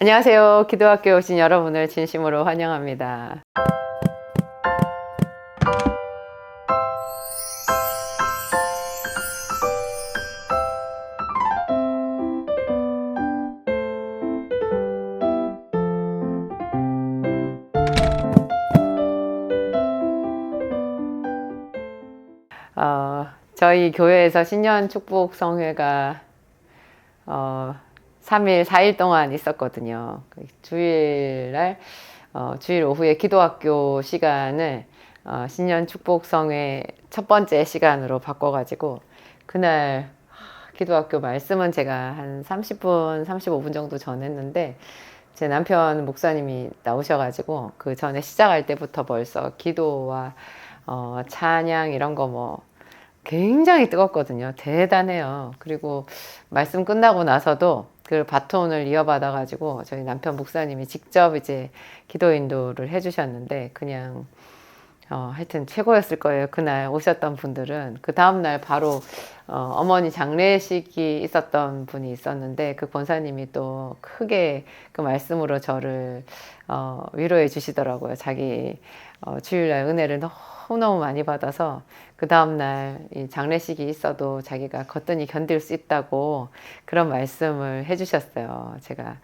안녕하세요. 기도학교에 오신 여러분을 진심으로 환영합니다. 어, 저희 교회에서 신년 축복 성회가 어, 3일, 4일 동안 있었거든요. 그 주일날, 어, 주일 오후에 기도학교 시간을 어, 신년 축복 성회 첫 번째 시간으로 바꿔가지고 그날 기도학교 말씀은 제가 한 30분, 35분 정도 전했는데 제 남편 목사님이 나오셔가지고 그 전에 시작할 때부터 벌써 기도와 어, 찬양 이런 거 뭐 굉장히 뜨겁거든요. 대단해요. 그리고 말씀 끝나고 나서도 그 바톤을 이어받아 가지고 저희 남편 목사님이 직접 이제 기도 인도를 해주셨는데 그냥 어, 하여튼 최고였을 거예요. 그날 오셨던 분들은 그 다음 날 바로 어, 어머니 장례식이 있었던 분이 있었는데 그 권사님이 또 크게 그 말씀으로 저를 어, 위로해 주시더라고요. 자기 어, 주일날 은혜를 너무 너무 많이 받아서 그 다음날 이 장례식이 있어도 자기가 거뜬히 견딜 수 있다고 그런 말씀을 해주셨어요. 제가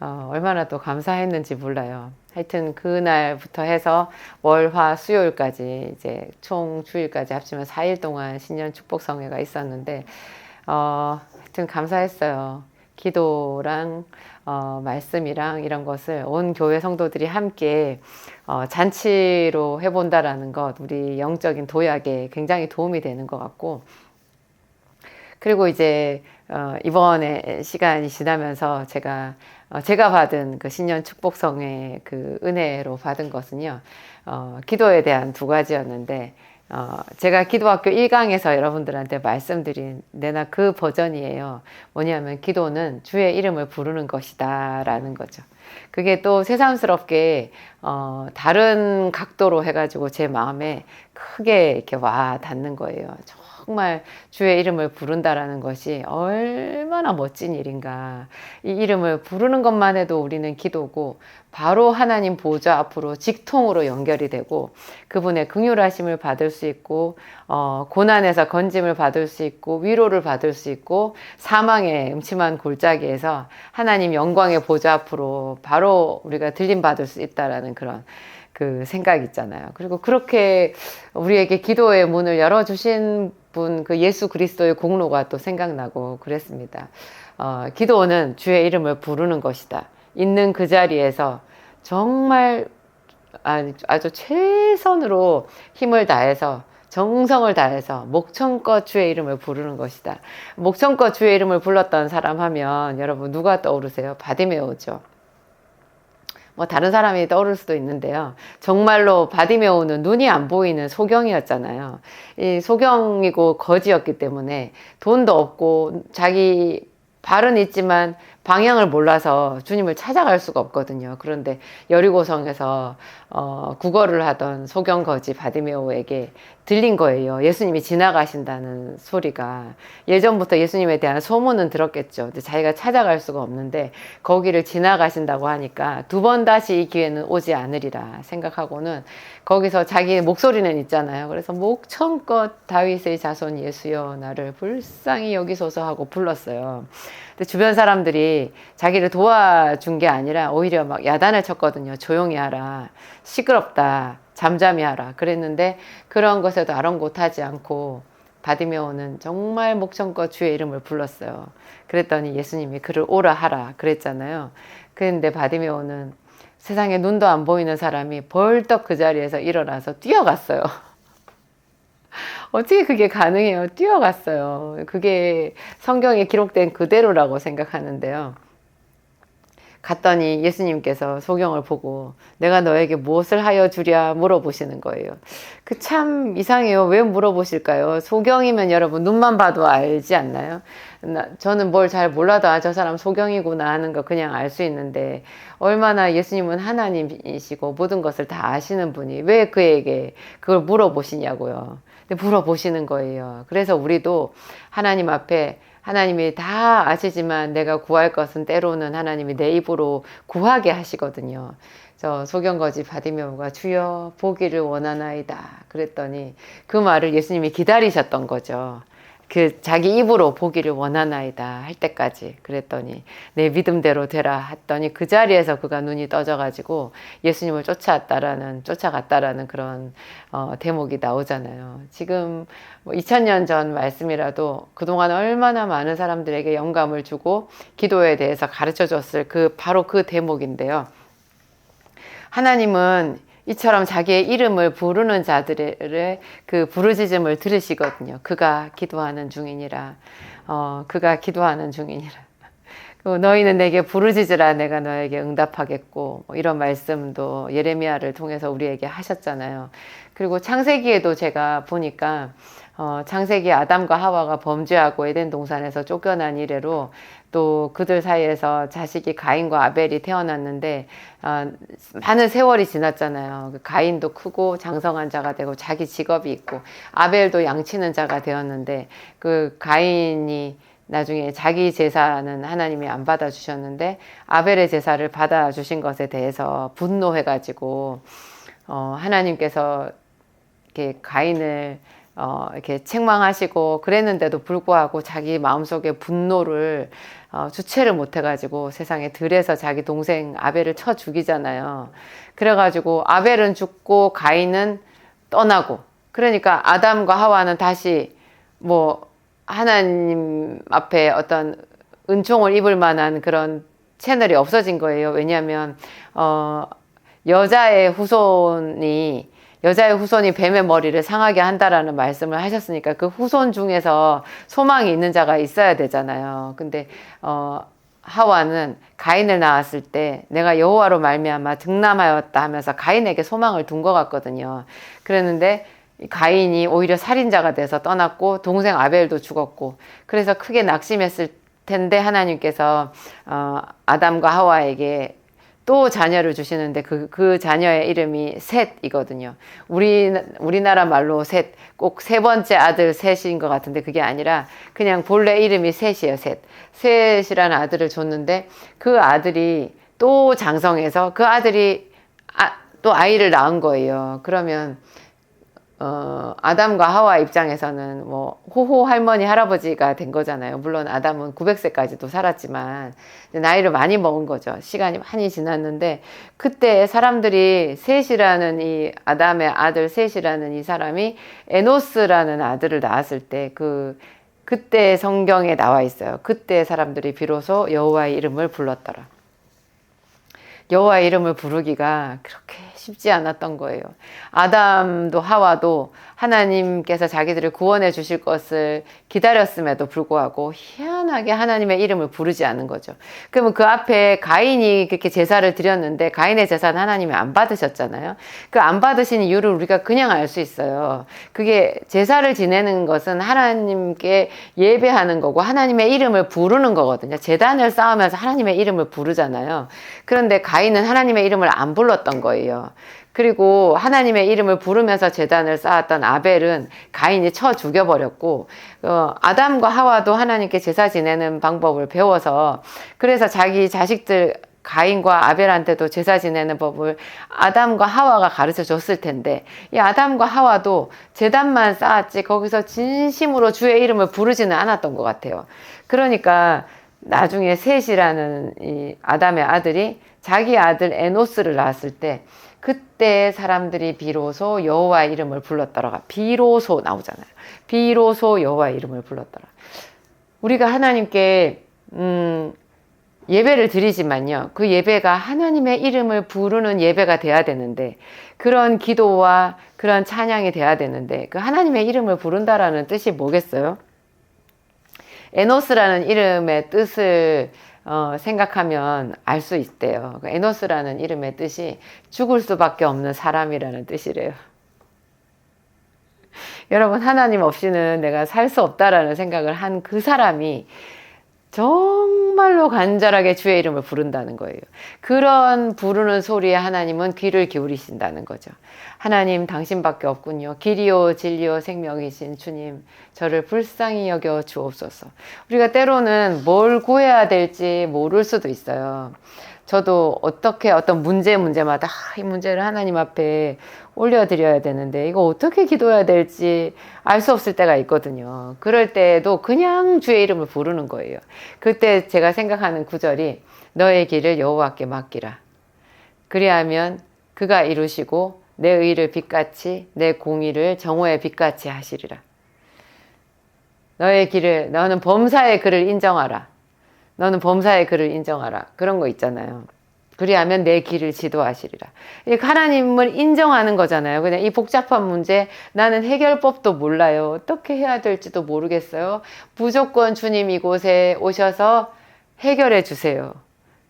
어, 얼마나 또 감사했는지 몰라요. 하여튼 그날부터 해서 월, 화, 수요일까지 이제 총 주일까지 합치면 4일 동안 신년 축복 성회가 있었는데, 어, 하여튼 감사했어요. 기도랑 어, 말씀이랑 이런 것을 온 교회 성도들이 함께 어, 잔치로 해본다라는 것, 우리 영적인 도약에 굉장히 도움이 되는 것 같고, 그리고 이제 어, 이번에 시간이 지나면서 제가 어, 제가 받은 그 신년 축복성의 그 은혜로 받은 것은요, 어, 기도에 대한 두 가지였는데, 어, 제가 기도학교 1강에서 여러분들한테 말씀드린 내나 그 버전이에요. 뭐냐면 기도는 주의 이름을 부르는 것이다 라는 거죠. 그게 또 새삼스럽게 어, 다른 각도로 해가지고 제 마음에 크게 이렇게 와 닿는 거예요. 정말 주의 이름을 부른다라는 것이 얼마나 멋진 일인가. 이 이름을 부르는 것만 해도 우리는 기도고 바로 하나님 보좌 앞으로 직통으로 연결이 되고 그분의 긍휼하심을 받을 수 있고 어, 고난에서 건짐을 받을 수 있고 위로를 받을 수 있고 사망의 음침한 골짜기에서 하나님 영광의 보좌 앞으로 바로 우리가 들림 받을 수 있다라는 그런 그 생각 있잖아요. 그리고 그렇게 우리에게 기도의 문을 열어주신 분, 그 예수 그리스도의 공로가 또 생각나고 그랬습니다. 어, 기도는 주의 이름을 부르는 것이다. 있는 그 자리에서 정말 아주 최선으로 힘을 다해서 정성을 다해서 목청껏 주의 이름을 부르는 것이다. 목청껏 주의 이름을 불렀던 사람 하면 여러분 누가 떠오르세요? 바디메오죠. 뭐 다른 사람이 떠오를 수도 있는데요. 정말로 바디메오는 눈이 안 보이는 소경이었잖아요. 이 소경이고 거지였기 때문에 돈도 없고 자기 발은 있지만 방향을 몰라서 주님을 찾아갈 수가 없거든요. 그런데 여리고성에서 어, 국어를 하던 소경거지 바디메오에게 들린 거예요. 예수님이 지나가신다는 소리가 예전부터 예수님에 대한 소문은 들었겠죠. 근데 자기가 찾아갈 수가 없는데 거기를 지나가신다고 하니까 두 번 다시 이 기회는 오지 않으리라 생각하고는 거기서 자기 목소리는 있잖아요. 그래서 목청껏 다윗의 자손 예수여 나를 불쌍히 여기소서 하고 불렀어요. 근데 주변 사람들이 자기를 도와준 게 아니라 오히려 막 야단을 쳤거든요. 조용히 하라. 시끄럽다. 잠잠히 하라. 그랬는데 그런 것에도 아랑곳하지 않고 바디메오는 정말 목청껏 주의 이름을 불렀어요. 그랬더니 예수님이 그를 오라 하라 그랬잖아요. 그런데 바디메오는 세상에 눈도 안 보이는 사람이 벌떡 그 자리에서 일어나서 뛰어갔어요. 어떻게 그게 가능해요? 뛰어갔어요. 그게 성경에 기록된 그대로라고 생각하는데요. 갔더니 예수님께서 소경을 보고 내가 너에게 무엇을 하여 주랴 물어보시는 거예요. 그 참 이상해요. 왜 물어보실까요? 소경이면 여러분 눈만 봐도 알지 않나요? 나, 저는 뭘 잘 몰라도 아, 저 사람 소경이구나 하는 거 그냥 알 수 있는데 얼마나 예수님은 하나님이시고 모든 것을 다 아시는 분이 왜 그에게 그걸 물어보시냐고요. 물어보시는 거예요. 그래서 우리도 하나님 앞에 하나님이 다 아시지만 내가 구할 것은 때로는 하나님이 내 입으로 구하게 하시거든요. 저 소경거지 바디메오가 주여 보기를 원하나이다 그랬더니 그 말을 예수님이 기다리셨던 거죠. 그 자기 입으로 보기를 원하나이다 할 때까지 그랬더니 내 믿음대로 되라 했더니 그 자리에서 그가 눈이 떠져가지고 예수님을 쫓아왔다라는 쫓아갔다라는 그런 어, 대목이 나오잖아요. 지금 뭐 2000년 전 말씀이라도 그동안 얼마나 많은 사람들에게 영감을 주고 기도에 대해서 가르쳐 줬을 그 바로 그 대목인데요. 하나님은 이처럼 자기의 이름을 부르는 자들의 그 부르짖음을 들으시거든요. 그가 기도하는 중이니라. 어, 그가 기도하는 중이니라. 너희는 내게 부르짖으라 내가 너에게 응답하겠고 뭐 이런 말씀도 예레미야를 통해서 우리에게 하셨잖아요. 그리고 창세기에도 제가 보니까 어, 창세기 아담과 하와가 범죄하고 에덴 동산에서 쫓겨난 이래로 또 그들 사이에서 자식이 가인과 아벨이 태어났는데 어, 많은 세월이 지났잖아요. 그 가인도 크고 장성한 자가 되고 자기 직업이 있고 아벨도 양치는 자가 되었는데 그 가인이 나중에 자기 제사는 하나님이 안 받아주셨는데 아벨의 제사를 받아주신 것에 대해서 분노해가지고 어, 하나님께서 이렇게 가인을 어, 이렇게 책망하시고 그랬는데도 불구하고 자기 마음속에 분노를 어, 주체를 못해가지고 세상에 들에서 자기 동생 아벨을 쳐 죽이잖아요. 그래가지고 아벨은 죽고 가인은 떠나고 그러니까 아담과 하와는 다시 뭐 하나님 앞에 어떤 은총을 입을 만한 그런 채널이 없어진 거예요. 왜냐하면 어, 여자의 후손이 여자의 후손이 뱀의 머리를 상하게 한다라는 말씀을 하셨으니까 그 후손 중에서 소망이 있는 자가 있어야 되잖아요. 근데 어 하와는 가인을 낳았을 때 내가 여호와로 말미암아 등남하였다 하면서 가인에게 소망을 둔 것 같거든요. 그랬는데 가인이 오히려 살인자가 돼서 떠났고 동생 아벨도 죽었고 그래서 크게 낙심했을 텐데 하나님께서 어, 아담과 하와에게 또 자녀를 주시는데 그, 그 자녀의 이름이 셋이거든요. 우리, 우리나라 말로 셋, 꼭 세 번째 아들 셋인 것 같은데 그게 아니라 그냥 본래 이름이 셋이에요, 셋. 셋이라는 아들을 줬는데 그 아들이 또 장성해서 그 아들이 아, 또 아이를 낳은 거예요. 그러면 어, 아담과 하와 입장에서는 뭐 호호 할머니 할아버지가 된 거잖아요. 물론 아담은 900세까지도 살았지만 나이를 많이 먹은 거죠. 시간이 많이 지났는데 그때 사람들이 셋이라는 이 아담의 아들 셋이라는 이 사람이 에노스라는 아들을 낳았을 때 그 그때 성경에 나와 있어요. 그때 사람들이 비로소 여호와의 이름을 불렀더라. 여호와의 이름을 부르기가 그렇게 쉽지 않았던 거예요. 아담도 하와도 하나님께서 자기들을 구원해 주실 것을 기다렸음에도 불구하고 희한하게 하나님의 이름을 부르지 않은 거죠. 그러면 그 앞에 가인이 그렇게 제사를 드렸는데 가인의 제사는 하나님이 안 받으셨잖아요. 그 안 받으신 이유를 우리가 그냥 알 수 있어요. 그게 제사를 지내는 것은 하나님께 예배하는 거고 하나님의 이름을 부르는 거거든요. 재단을 쌓으면서 하나님의 이름을 부르잖아요. 그런데 가인은 하나님의 이름을 안 불렀던 거예요. 그리고 하나님의 이름을 부르면서 재단을 쌓았던 아벨은 가인이 쳐 죽여버렸고 어, 아담과 하와도 하나님께 제사 지내는 방법을 배워서 그래서 자기 자식들 가인과 아벨한테도 제사 지내는 법을 아담과 하와가 가르쳐 줬을 텐데 이 아담과 하와도 재단만 쌓았지 거기서 진심으로 주의 이름을 부르지는 않았던 것 같아요. 그러니까 나중에 셋이라는 이 아담의 아들이 자기 아들 에노스를 낳았을 때 그때 사람들이 비로소 여호와 이름을 불렀더라. 비로소 나오잖아요. 비로소 여호와 이름을 불렀더라. 우리가 하나님께 음, 예배를 드리지만요. 그 예배가 하나님의 이름을 부르는 예배가 돼야 되는데 그런 기도와 그런 찬양이 돼야 되는데 그 하나님의 이름을 부른다라는 뜻이 뭐겠어요? 에노스라는 이름의 뜻을 어, 생각하면 알 수 있대요. 그 에노스라는 이름의 뜻이 죽을 수밖에 없는 사람이라는 뜻이래요. 여러분, 하나님 없이는 내가 살 수 없다라는 생각을 한 그 사람이 정말로 간절하게 주의 이름을 부른다는 거예요. 그런 부르는 소리에 하나님은 귀를 기울이신다는 거죠. 하나님 당신밖에 없군요. 길이요 진리요 생명이신 주님 저를 불쌍히 여겨 주옵소서. 우리가 때로는 뭘 구해야 될지 모를 수도 있어요. 저도 어떻게 어떤 문제 문제마다 아, 이 문제를 하나님 앞에 올려드려야 되는데 이거 어떻게 기도해야 될지 알 수 없을 때가 있거든요. 그럴 때도 그냥 주의 이름을 부르는 거예요. 그때 제가 생각하는 구절이 너의 길을 여호와께 맡기라. 그리하면 그가 이루시고 내 의를 빛같이 내 공의를 정오의 빛같이 하시리라. 너의 길을 너는 범사의 글을 인정하라. 너는 범사의 글을 인정하라. 그런 거 있잖아요. 그리하면 내 길을 지도하시리라. 하나님을 인정하는 거잖아요. 그냥 이 복잡한 문제 나는 해결법도 몰라요. 어떻게 해야 될지도 모르겠어요. 무조건 주님 이곳에 오셔서 해결해 주세요.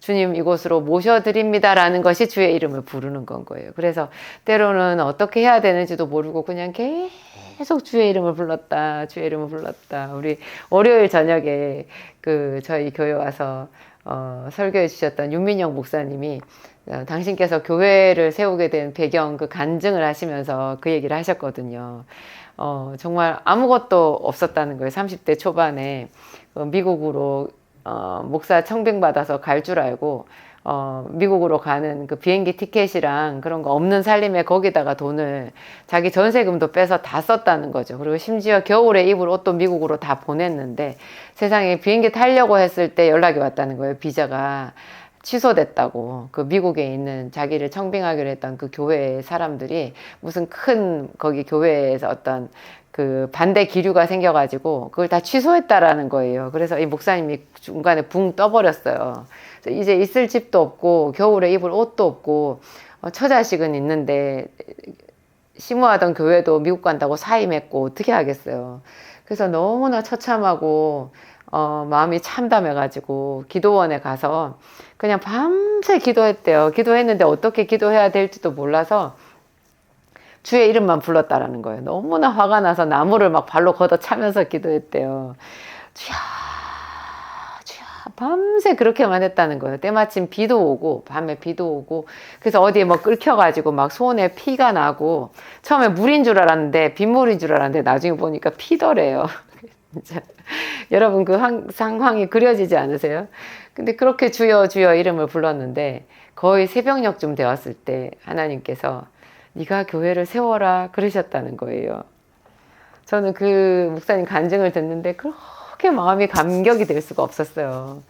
주님 이곳으로 모셔드립니다라는 것이 주의 이름을 부르는 건 거예요. 그래서 때로는 어떻게 해야 되는지도 모르고 그냥 계속 주의 이름을 불렀다, 주의 이름을 불렀다. 우리 월요일 저녁에 그 저희 교회 와서 어, 설교해 주셨던 윤민영 목사님이 어, 당신께서 교회를 세우게 된 배경 그 간증을 하시면서 그 얘기를 하셨거든요. 어, 정말 아무것도 없었다는 거예요. 30대 초반에 어, 미국으로 어, 목사 청빙 받아서 갈 줄 알고 어, 미국으로 가는 그 비행기 티켓이랑 그런 거 없는 살림에 거기다가 돈을 자기 전세금도 빼서 다 썼다는 거죠. 그리고 심지어 겨울에 입을 옷도 미국으로 다 보냈는데 세상에 비행기 타려고 했을 때 연락이 왔다는 거예요. 비자가 취소됐다고 그 미국에 있는 자기를 청빙하기로 했던 그 교회 사람들이 무슨 큰 거기 교회에서 어떤 그 반대 기류가 생겨가지고 그걸 다 취소했다라는 거예요. 그래서 이 목사님이 중간에 붕 떠버렸어요. 이제 있을 집도 없고 겨울에 입을 옷도 없고 어, 처자식은 있는데 심무하던 교회도 미국 간다고 사임했고 어떻게 하겠어요. 그래서 너무나 처참하고 어, 마음이 참담해가지고 기도원에 가서 그냥 밤새 기도했대요. 기도했는데 어떻게 기도해야 될지도 몰라서 주의 이름만 불렀다라는 거예요. 너무나 화가 나서 나무를 막 발로 걷어 차면서 기도했대요. 주여 밤새 그렇게만 했다는 거예요. 때마침 비도 오고, 밤에 비도 오고, 그래서 어디에 뭐 끌혀가지고 막 손에 피가 나고, 처음에 물인 줄 알았는데, 빗물인 줄 알았는데, 나중에 보니까 피더래요. 여러분 그 상황이 그려지지 않으세요? 근데 그렇게 주여 주여 이름을 불렀는데, 거의 새벽녘쯤 되었을 때, 하나님께서, 네가 교회를 세워라 그러셨다는 거예요. 저는 그 목사님 간증을 듣는데, 그렇게 마음이 감격이 될 수가 없었어요.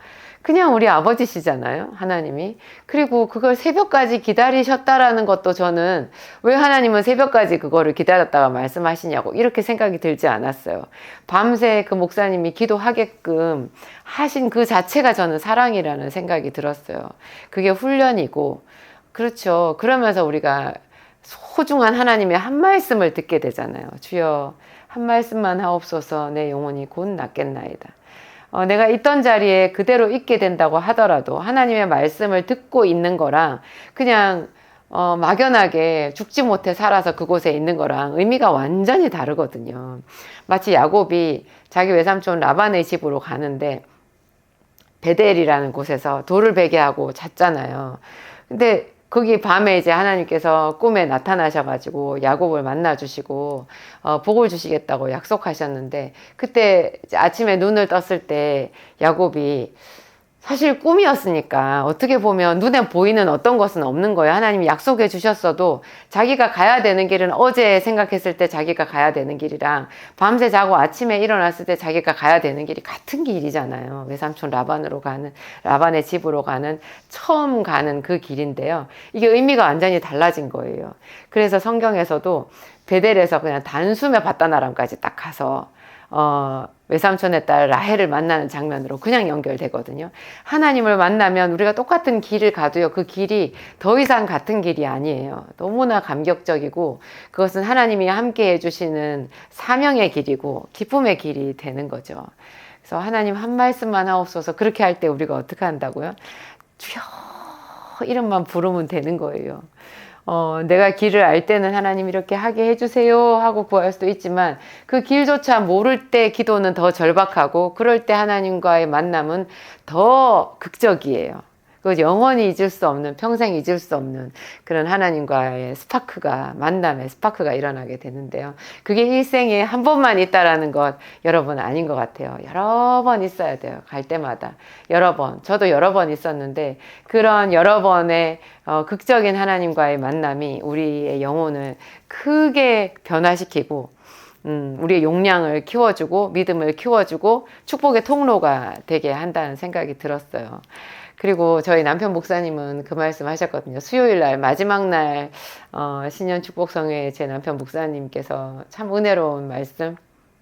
그냥 우리 아버지시잖아요. 하나님이. 그리고 그걸 새벽까지 기다리셨다라는 것도 저는 왜 하나님은 새벽까지 그거를 기다렸다가 말씀하시냐고 이렇게 생각이 들지 않았어요. 밤새 그 목사님이 기도하게끔 하신 그 자체가 저는 사랑이라는 생각이 들었어요. 그게 훈련이고, 그렇죠. 그러면서 우리가 소중한 하나님의 한 말씀을 듣게 되잖아요. 주여, 한 말씀만 하옵소서 내 영혼이 곧 낫겠나이다. 어, 내가 있던 자리에 그대로 있게 된다고 하더라도 하나님의 말씀을 듣고 있는 거랑 그냥 어, 막연하게 죽지 못해 살아서 그곳에 있는 거랑 의미가 완전히 다르거든요. 마치 야곱이 자기 외삼촌 라반의 집으로 가는데 베델이라는 곳에서 돌을 베게 하고 잤잖아요. 근데 거기 밤에 이제 하나님께서 꿈에 나타나셔가지고 야곱을 만나주시고 어, 복을 주시겠다고 약속하셨는데 그때 아침에 눈을 떴을 때 야곱이 사실 꿈이었으니까 어떻게 보면 눈에 보이는 어떤 것은 없는 거예요. 하나님이 약속해 주셨어도 자기가 가야 되는 길은 어제 생각했을 때 자기가 가야 되는 길이랑 밤새 자고 아침에 일어났을 때 자기가 가야 되는 길이 같은 길이잖아요. 외삼촌 라반으로 가는 라반의 집으로 가는 처음 가는 그 길인데요. 이게 의미가 완전히 달라진 거예요. 그래서 성경에서도 베델에서 그냥 단숨에 바다나람까지 딱 가서 어, 외삼촌의 딸 라헬을 만나는 장면으로 그냥 연결되거든요. 하나님을 만나면 우리가 똑같은 길을 가도요. 그 길이 더 이상 같은 길이 아니에요. 너무나 감격적이고 그것은 하나님이 함께 해주시는 사명의 길이고 기쁨의 길이 되는 거죠. 그래서 하나님 한 말씀만 하옵소서 그렇게 할 때 우리가 어떻게 한다고요? 주여 이름만 부르면 되는 거예요. 어, 내가 길을 알 때는 하나님 이렇게 하게 해주세요 하고 구할 수도 있지만 그 길조차 모를 때 기도는 더 절박하고 그럴 때 하나님과의 만남은 더 극적이에요. 그 영원히 잊을 수 없는 평생 잊을 수 없는 그런 하나님과의 스파크가 만남의 스파크가 일어나게 되는데요. 그게 일생에 한 번만 있다라는 것 여러분 아닌 것 같아요. 여러 번 있어야 돼요. 갈 때마다 여러 번. 저도 여러 번 있었는데 그런 여러 번의 어, 극적인 하나님과의 만남이 우리의 영혼을 크게 변화시키고 음, 우리의 용량을 키워주고 믿음을 키워주고 축복의 통로가 되게 한다는 생각이 들었어요. 그리고 저희 남편 목사님은 그 말씀 하셨거든요. 수요일 날, 마지막 날, 어, 신년 축복성회 제 남편 목사님께서 참 은혜로운 말씀,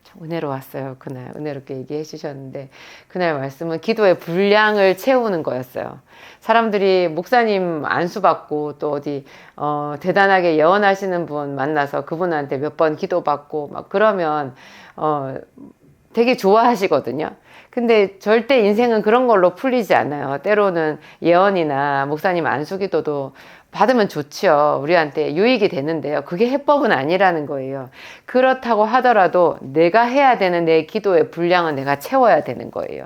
참 은혜로웠어요. 그날, 은혜롭게 얘기해 주셨는데, 그날 말씀은 기도의 분량을 채우는 거였어요. 사람들이 목사님 안수 받고 또 어디, 어, 대단하게 예언하시는 분 만나서 그분한테 몇 번 기도받고 막 그러면, 어, 되게 좋아하시거든요. 근데 절대 인생은 그런 걸로 풀리지 않아요. 때로는 예언이나 목사님 안수기도도 받으면 좋죠. 우리한테 유익이 되는데요. 그게 해법은 아니라는 거예요. 그렇다고 하더라도 내가 해야 되는 내 기도의 분량은 내가 채워야 되는 거예요.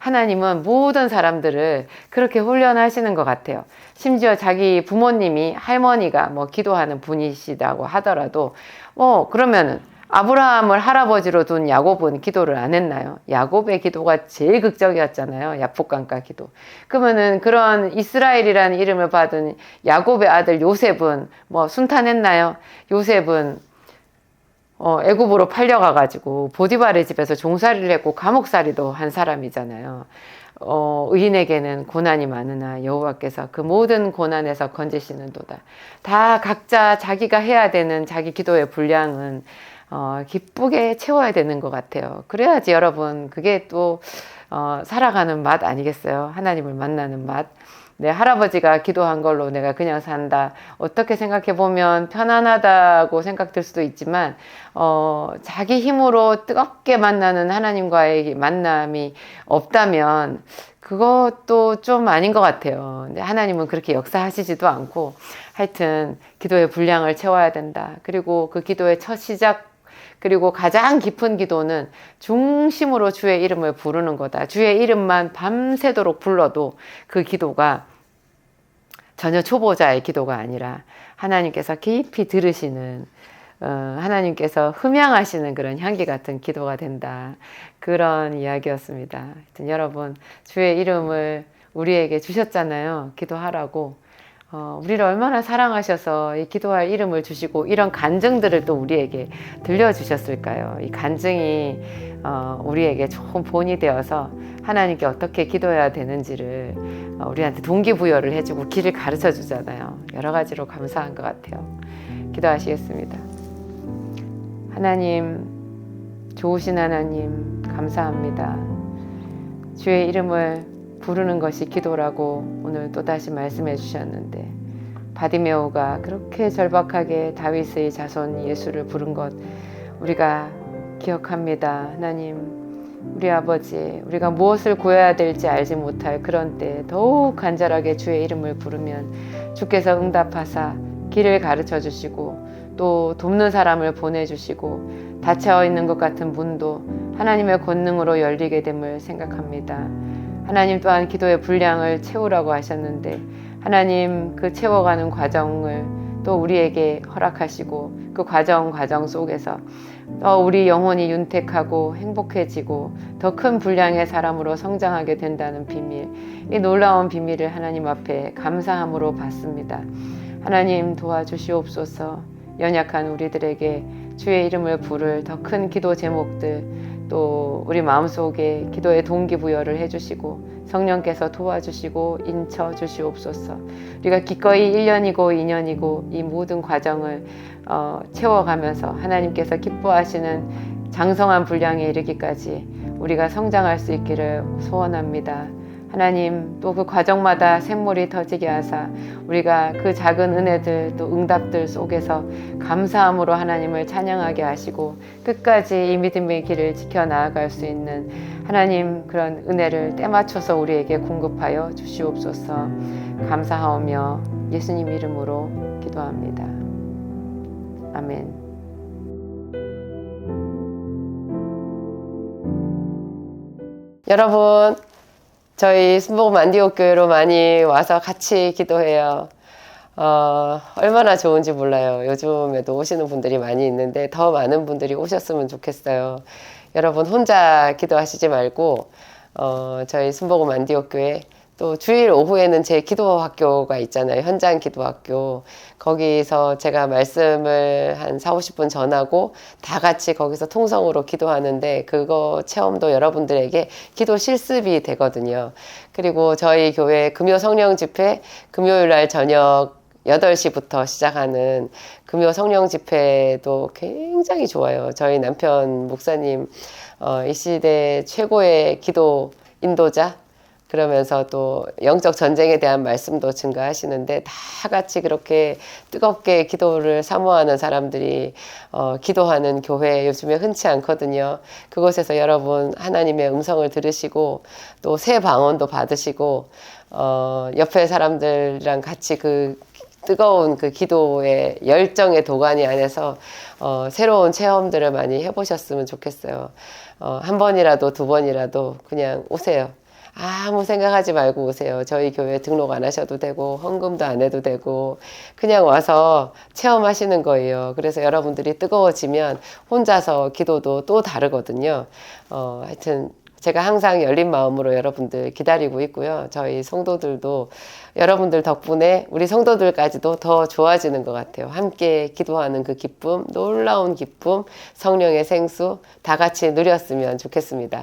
하나님은 모든 사람들을 그렇게 훈련하시는 것 같아요. 심지어 자기 부모님이 할머니가 뭐 기도하는 분이시다고 하더라도 뭐 그러면은 아브라함을 할아버지로 둔 야곱은 기도를 안 했나요? 야곱의 기도가 제일 극적이었잖아요. 야복강가 기도. 그러면은 그런 이스라엘이라는 이름을 받은 야곱의 아들 요셉은 뭐 순탄했나요? 요셉은 어, 애굽으로 팔려가 가지고 보디발의 집에서 종살이를 했고 감옥살이도 한 사람이잖아요. 어, 의인에게는 고난이 많으나 여호와께서 그 모든 고난에서 건지시는도다. 다 각자 자기가 해야 되는 자기 기도의 분량은 어, 기쁘게 채워야 되는 것 같아요. 그래야지 여러분, 그게 또, 어, 살아가는 맛 아니겠어요? 하나님을 만나는 맛. 내 할아버지가 기도한 걸로 내가 그냥 산다. 어떻게 생각해 보면 편안하다고 생각될 수도 있지만, 어, 자기 힘으로 뜨겁게 만나는 하나님과의 만남이 없다면, 그것도 좀 아닌 것 같아요. 하나님은 그렇게 역사하시지도 않고, 하여튼, 기도의 분량을 채워야 된다. 그리고 그 기도의 첫 시작 그리고 가장 깊은 기도는 중심으로 주의 이름을 부르는 거다. 주의 이름만 밤새도록 불러도 그 기도가 전혀 초보자의 기도가 아니라 하나님께서 깊이 들으시는 어, 하나님께서 흠양하시는 그런 향기 같은 기도가 된다. 그런 이야기였습니다. 여러분 주의 이름을 우리에게 주셨잖아요. 기도하라고. 어, 우리를 얼마나 사랑하셔서 이 기도할 이름을 주시고 이런 간증들을 또 우리에게 들려주셨을까요? 이 간증이 어, 우리에게 좋은 본이 되어서 하나님께 어떻게 기도해야 되는지를 어, 우리한테 동기부여를 해주고 길을 가르쳐 주잖아요. 여러 가지로 감사한 것 같아요. 기도하시겠습니다. 하나님, 좋으신 하나님, 감사합니다. 주의 이름을 부르는 것이 기도라고 오늘 또다시 말씀해 주셨는데 바디메오가 그렇게 절박하게 다윗의 자손 예수를 부른 것 우리가 기억합니다. 하나님 우리 아버지 우리가 무엇을 구해야 될지 알지 못할 그런 때 더욱 간절하게 주의 이름을 부르면 주께서 응답하사 길을 가르쳐 주시고 또 돕는 사람을 보내주시고 닫혀 있는 것 같은 문도 하나님의 권능으로 열리게 됨을 생각합니다. 하나님 또한 기도의 분량을 채우라고 하셨는데 하나님 그 채워가는 과정을 또 우리에게 허락하시고 그 과정 과정 속에서 더 우리 영혼이 윤택하고 행복해지고 더 큰 분량의 사람으로 성장하게 된다는 비밀, 이 놀라운 비밀을 하나님 앞에 감사함으로 받습니다. 하나님 도와주시옵소서 연약한 우리들에게 주의 이름을 부를 더 큰 기도 제목들 또 우리 마음속에 기도의 동기 부여를 해주시고 성령께서 도와주시고 인쳐 주시옵소서. 우리가 기꺼이 1년이고 2년이고 이 모든 과정을 어, 채워가면서 하나님께서 기뻐하시는 장성한 분량에 이르기까지 우리가 성장할 수 있기를 소원합니다. 하나님 또 그 과정마다 샘물이 터지게 하사 우리가 그 작은 은혜들 또 응답들 속에서 감사함으로 하나님을 찬양하게 하시고 끝까지 이 믿음의 길을 지켜 나아갈 수 있는 하나님 그런 은혜를 때맞춰서 우리에게 공급하여 주시옵소서 감사하오며 예수님 이름으로 기도합니다. 아멘. 여러분, 저희 순복음 안디옥 교회로 많이 와서 같이 기도해요. 어, 얼마나 좋은지 몰라요. 요즘에도 오시는 분들이 많이 있는데 더 많은 분들이 오셨으면 좋겠어요. 여러분 혼자 기도하시지 말고 어, 저희 순복음 안디옥 교회 또 주일 오후에는 제 기도 학교가 있잖아요. 현장 기도 학교. 거기서 제가 말씀을 한 4, 50분 전하고 다 같이 거기서 통성으로 기도하는데 그거 체험도 여러분들에게 기도 실습이 되거든요. 그리고 저희 교회 금요 성령 집회 금요일 날 저녁 8시부터 시작하는 금요 성령 집회도 굉장히 좋아요. 저희 남편 목사님, 어, 이 시대 최고의 기도 인도자, 그러면서 또 영적 전쟁에 대한 말씀도 증가하시는데 다 같이 그렇게 뜨겁게 기도를 사모하는 사람들이 어, 기도하는 교회 요즘에 흔치 않거든요. 그곳에서 여러분 하나님의 음성을 들으시고 또 새 방언도 받으시고 어, 옆에 사람들이랑 같이 그 뜨거운 그 기도의 열정의 도가니 안에서 어, 새로운 체험들을 많이 해보셨으면 좋겠어요. 어, 한 번이라도 두 번이라도 그냥 오세요. 아무 생각하지 말고 오세요. 저희 교회 등록 안 하셔도 되고 헌금도 안 해도 되고 그냥 와서 체험하시는 거예요. 그래서 여러분들이 뜨거워지면 혼자서 기도도 또 다르거든요. 어, 하여튼 제가 항상 열린 마음으로 여러분들 기다리고 있고요. 저희 성도들도 여러분들 덕분에 우리 성도들까지도 더 좋아지는 것 같아요. 함께 기도하는 그 기쁨, 놀라운 기쁨, 성령의 생수 다 같이 누렸으면 좋겠습니다.